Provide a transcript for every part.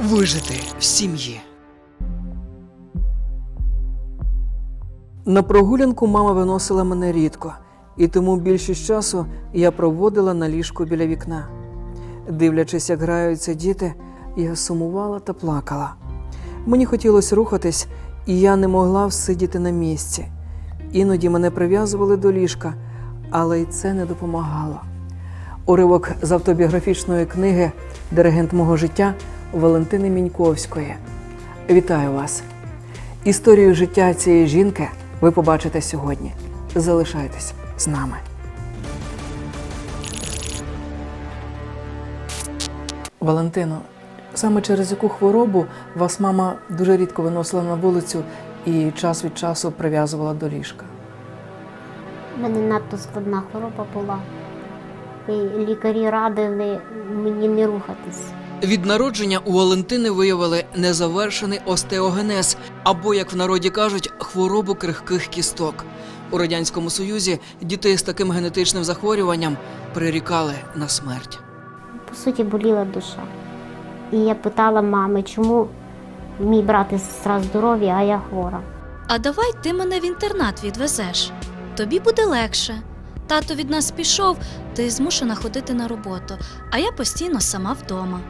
Вижити в сім'ї. На прогулянку мама виносила мене рідко, і тому більшість часу я проводила на ліжку біля вікна. Дивлячись, як граються діти, я сумувала та плакала. Мені хотілося рухатись, і я не могла всидіти на місці. Іноді мене прив'язували до ліжка, але й це не допомагало. Уривок з автобіографічної книги Диригент мого життя Валентини Міньковської. Вітаю вас! Історію життя цієї жінки ви побачите сьогодні. Залишайтесь з нами. Валентино, саме через яку хворобу вас мама дуже рідко виносила на вулицю і час від часу прив'язувала до ліжка. У мене надто складна хвороба була. І лікарі радили мені не рухатись. Від народження у Валентини виявили незавершений остеогенез, або, як в народі кажуть, хворобу крихких кісток. У радянському союзі дітей з таким генетичним захворюванням прирікали на смерть. По суті, боліла душа. І я питала мами, чому мій брат і сестра здорові, а я хвора. А давай ти мене в інтернат відвезеш. Тобі буде легше. Тато від нас пішов, ти змушена ходити на роботу, а я постійно сама вдома.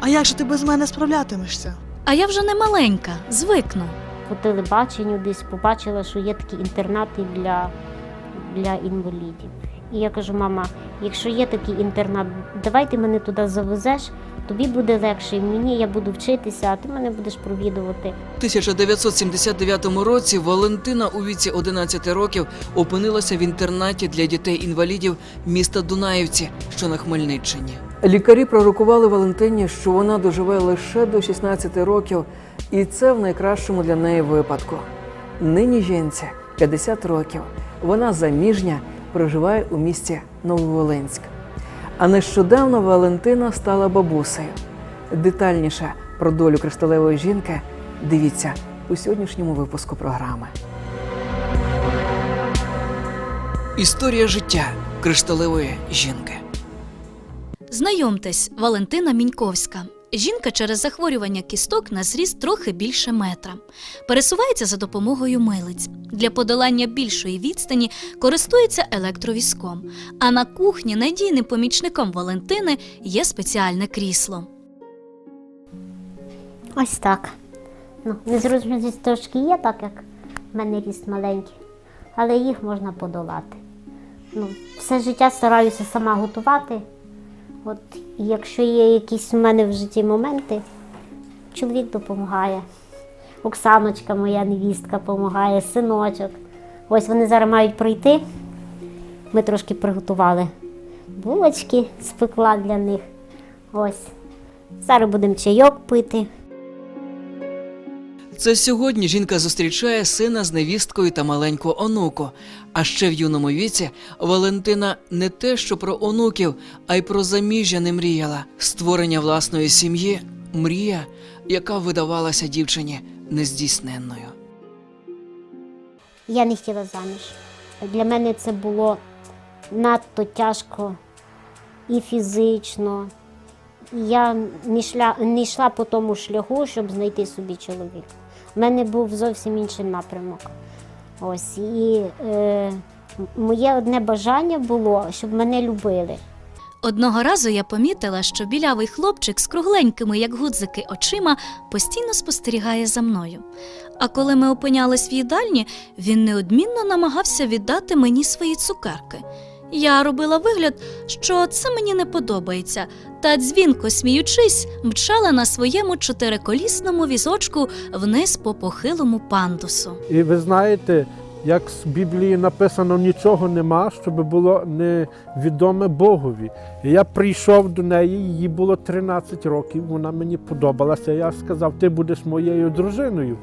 А як же ти без мене справлятимешся? А я вже не маленька, звикну. По телебаченню десь побачила, що є такі інтернати для, для інвалідів. І я кажу, мама, якщо є такий інтернат, давай ти мене туди завезеш, тобі буде легше, і мені я буду вчитися, а ти мене будеш провідувати. У 1979 році Валентина у віці 11 років опинилася в інтернаті для дітей-інвалідів міста Дунаївці, що на Хмельниччині. Лікарі пророкували Валентині, що вона доживе лише до 16 років, і це в найкращому для неї випадку. Нині жінці 50 років. Вона заміжня, проживає у місті Нововолинськ. А нещодавно Валентина стала бабусею. Детальніше про долю кришталевої жінки дивіться у сьогоднішньому випуску програми. Історія життя кришталевої жінки. Знайомтесь, Валентина Міньковська. Жінка через захворювання кісток на зріст трохи більше метра. Пересувається за допомогою милиць. Для подолання більшої відстані користується електровізком. А на кухні надійним помічником Валентини є спеціальне крісло. Ось так. Ну, незручність трошки є, так як в мене ріст маленький, але їх можна подолати. Ну, все життя стараюся сама готувати. От якщо є якісь у мене в житті моменти, чоловік допомагає. Оксаночка, моя невістка, допомагає, синочок. Ось вони зараз мають прийти. Ми трошки приготували булочки, спекла для них. Ось. Зараз будемо чайок пити. Це сьогодні жінка зустрічає сина з невісткою та маленьку онуку. А ще в юному віці Валентина не те, що про онуків, а й про заміжжя не мріяла. Створення власної сім'ї мрія, яка видавалася дівчині нездійсненною. Я не хотіла заміж. Для мене це було надто тяжко і фізично. Я не йшла, не йшла по тому шляху, щоб знайти собі чоловіка. У мене був зовсім інший напрямок. Ось і е, моє одне бажання було, щоб мене любили. Одного разу я помітила, що білявий хлопчик з кругленькими, як гудзики, очима постійно спостерігає за мною. А коли ми опинялись в їдальні, він неодмінно намагався віддати мені свої цукерки. Я робила вигляд, що це мені не подобається, та дзвінко сміючись, мчала на своєму чотириколісному візочку вниз по похилому пандусу. І ви знаєте, як з Біблії написано, нічого нема, щоб було невідоме Богові. І я прийшов до неї, їй було 13 років, вона мені подобалася. Я сказав, ти будеш моєю дружиною.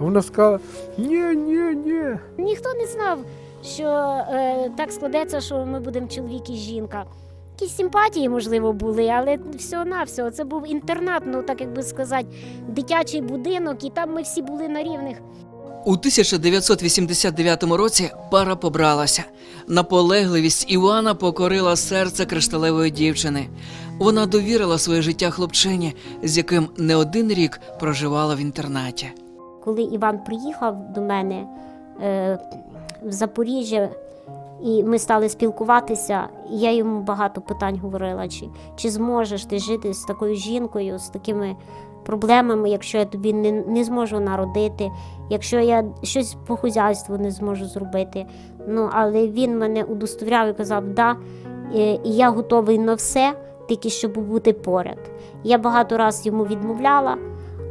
А вона сказала: ні, ні, ні. Ніхто не знав, що е, так складеться, що ми будемо чоловік і жінка. Якісь симпатії, можливо, були, але всього-навсього це був інтернат, ну так як би сказати, дитячий будинок, і там ми всі були на рівних. У 1989 році пара побралася. Наполегливість Івана покорила серце кришталевої дівчини. Вона довірила своє життя хлопчині, з яким не один рік проживала в інтернаті. Коли Іван приїхав до мене е, в Запоріжжя, і ми стали спілкуватися, і я йому багато питань говорила, чи, чи зможеш ти жити з такою жінкою, з такими проблемами, якщо я тобі не, не зможу народити, якщо я щось по хазяйству не зможу зробити. Ну, але він мене удостовіряв і казав, да, е, і я готовий на все, тільки щоб бути поряд. Я багато разів йому відмовляла,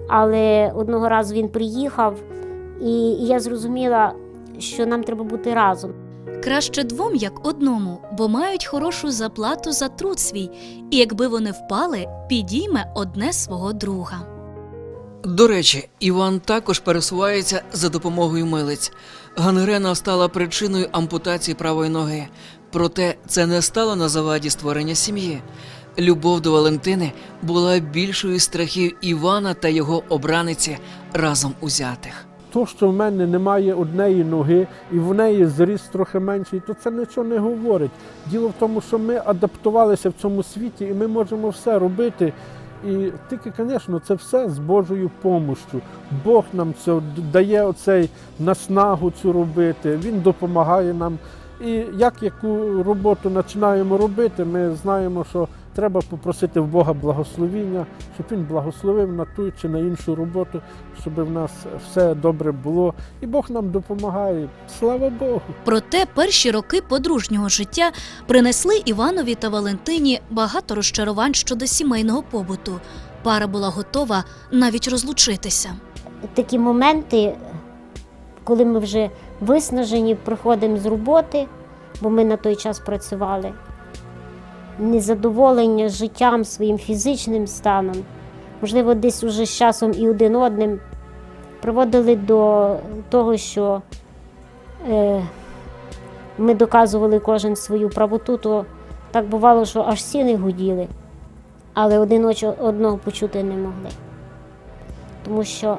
але одного разу він приїхав, і я зрозуміла, що нам треба бути разом. Краще двом, як одному, бо мають хорошу заплату за труд свій, і якби вони впали, підійме одне свого друга. До речі, Іван також пересувається за допомогою милиць. Гангрена стала причиною ампутації правої ноги. Проте це не стало на заваді створення сім'ї. Любов до Валентини була більшою страхів Івана та його обраниці разом узятих. То, що в мене немає однієї ноги і в неї зріст трохи менший, то це нічого не говорить. Діло в тому, що ми адаптувалися в цьому світі і ми можемо все робити. І тільки, звісно, це все з Божою помощю. Бог нам це дає оцей наснагу цю робити, Він допомагає нам. І як яку роботу починаємо робити, ми знаємо, що треба попросити в Бога благословіння, щоб він благословив на ту чи на іншу роботу, щоб в нас все добре було. І Бог нам допомагає. Слава Богу! Проте перші роки подружнього життя принесли Іванові та Валентині багато розчарувань щодо сімейного побуту. Пара була готова навіть розлучитися. Такі моменти, коли ми вже виснажені, приходимо з роботи, бо ми на той час працювали, незадоволення життям, своїм фізичним станом, можливо, десь уже з часом і один одним, приводили до того, що е, ми доказували кожен свою правоту, то так бувало, що аж стіни гуділи, але один одного почути не могли. Тому що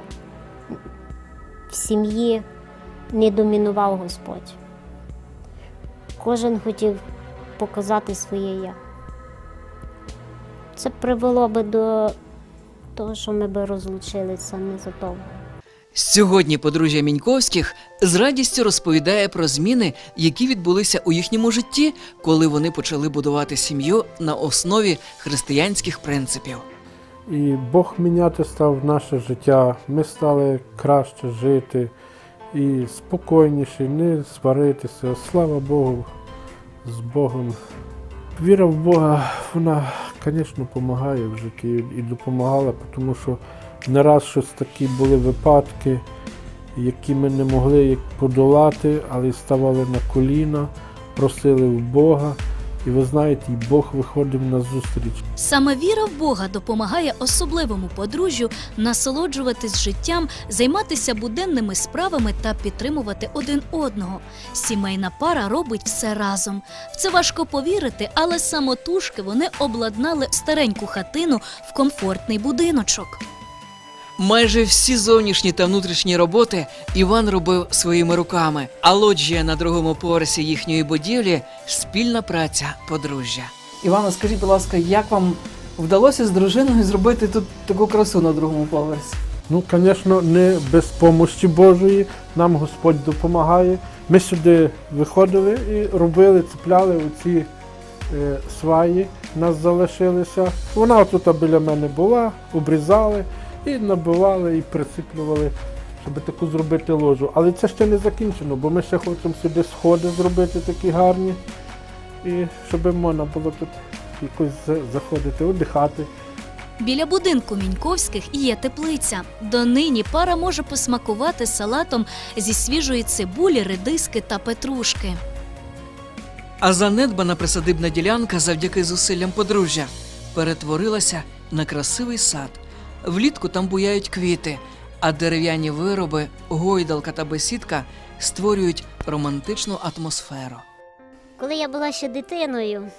в сім'ї не домінував Господь. Кожен хотів показати своє я. Це привело би до того, що ми би розлучилися незадовго. Сьогодні подружжя Міньковських з радістю розповідає про зміни, які відбулися у їхньому житті, коли вони почали будувати сім'ю на основі християнських принципів. І Бог міняти став наше життя. Ми стали краще жити і спокійніше, не сваритися. Слава Богу, з Богом. Віра в Бога, вона, звісно, допомагає в житті і допомагала, тому що не раз щось такі були випадки, які ми не могли подолати, але ставали на коліна, просили в Бога. І ви знаєте, і Бог виходив на зустріч. Саме віра в Бога допомагає особливому подружжю насолоджуватись життям, займатися буденними справами та підтримувати один одного. Сімейна пара робить все разом. В це важко повірити, але самотужки вони обладнали стареньку хатину в комфортний будиночок. Майже всі зовнішні та внутрішні роботи Іван робив своїми руками, а лоджія на другому поверсі їхньої будівлі спільна праця подружжя. Івано, скажіть, будь ласка, як вам вдалося з дружиною зробити тут таку красу на другому поверсі? Ну, звісно, не без помощі Божої. Нам Господь допомагає. Ми сюди виходили і робили, цепляли оці е, сваї, у нас залишилися. Вона тут біля мене була, обрізали і набивали, і присиплювали, щоб таку зробити ложу. Але це ще не закінчено, бо ми ще хочемо сюди сходи зробити такі гарні. І щоб можна було тут якось заходити, одихати. Біля будинку Міньковських є теплиця. Донині пара може посмакувати салатом зі свіжої цибулі, редиски та петрушки. А занедбана присадибна ділянка завдяки зусиллям подружжя перетворилася на красивий сад. Влітку там буяють квіти, а дерев'яні вироби, гойдалка та бесідка створюють романтичну атмосферу. Коли я була ще дитиною,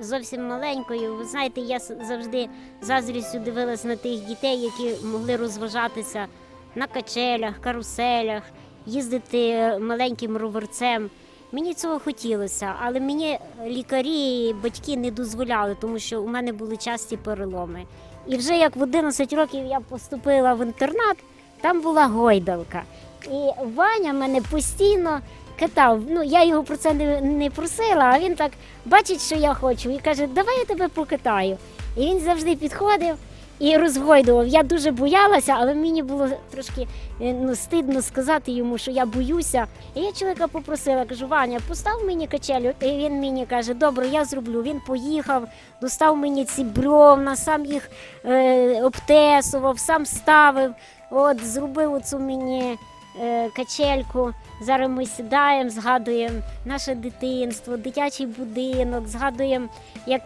зовсім маленькою, ви знаєте, я завжди заздрістю дивилась на тих дітей, які могли розважатися на качелях, каруселях, їздити маленьким роверцем. Мені цього хотілося, але мені лікарі і батьки не дозволяли, тому що у мене були часті переломи. І вже як в 11 років я поступила в інтернат, там була гойдалка. І Ваня мене постійно катав. Ну, я його про це не, не просила, а він так бачить, що я хочу, і каже, давай я тебе покатаю. І він завжди підходив і розгойдував. Я дуже боялася, але мені було трошки е, ну, стидно сказати йому, що я боюся. І я чоловіка попросила, кажу, Ваня, постав мені качелю. І він мені каже, добре, я зроблю. Він поїхав, достав мені ці бревна, сам їх е, обтесував, сам ставив. От зробив оцю мені е, качельку. Зараз ми сідаємо, згадуємо наше дитинство, дитячий будинок, згадуємо, як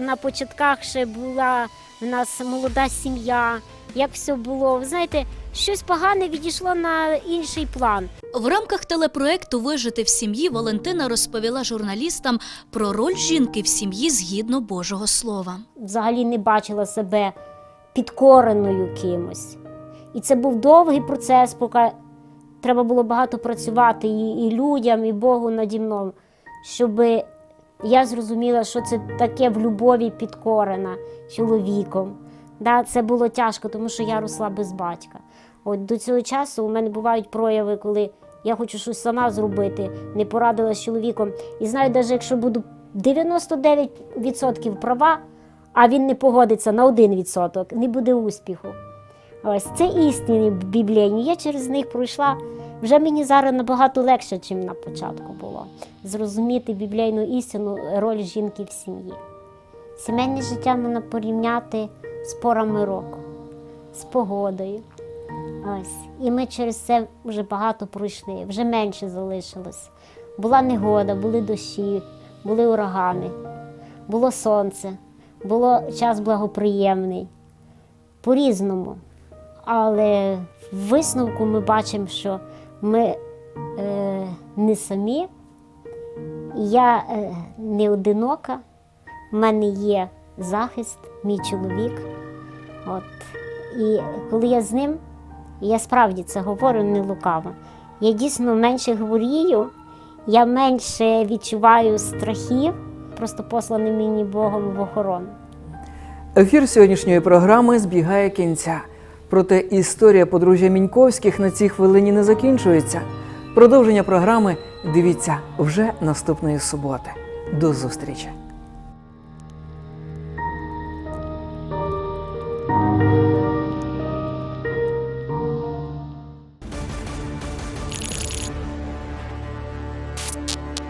на початках ще була в нас молода сім'я, як все було. Ви знаєте, щось погане відійшло на інший план. В рамках телепроекту Вижити в сім'ї Валентина розповіла журналістам про роль жінки в сім'ї згідно Божого Слова. взагалі не бачила себе підкореною кимось. І це був довгий процес, поки треба було багато працювати і, і людям, і Богу наді мною, щоб я зрозуміла, що це таке в любові підкорена чоловіком. Да, це було тяжко, тому що я росла без батька. От до цього часу у мене бувають прояви, коли я хочу щось сама зробити, не порадила з чоловіком. І знаю, навіть якщо буду 99% права, а він не погодиться на 1%, не буде успіху. Ось це істини біблійні. Я через них пройшла. Вже мені зараз набагато легше, ніж на початку було. Зрозуміти біблійну істину, роль жінки в сім'ї. Сімейне життя можна порівняти з порами року, з погодою. Ось. І ми через це вже багато пройшли, вже менше залишилось. Була негода, були дощі, були урагани, було сонце, було час благоприємний. По-різному. Але в висновку ми бачимо, що ми е, не самі, я е, не одинока, в мене є захист, мій чоловік. От. І коли я з ним, я справді це говорю не лукаво. Я дійсно менше хворію, я менше відчуваю страхів, просто посланий мені Богом в охорону. Ефір сьогоднішньої програми збігає кінця. Проте історія подружжя Міньковських на цій хвилині не закінчується. Продовження програми дивіться вже наступної суботи. До зустрічі!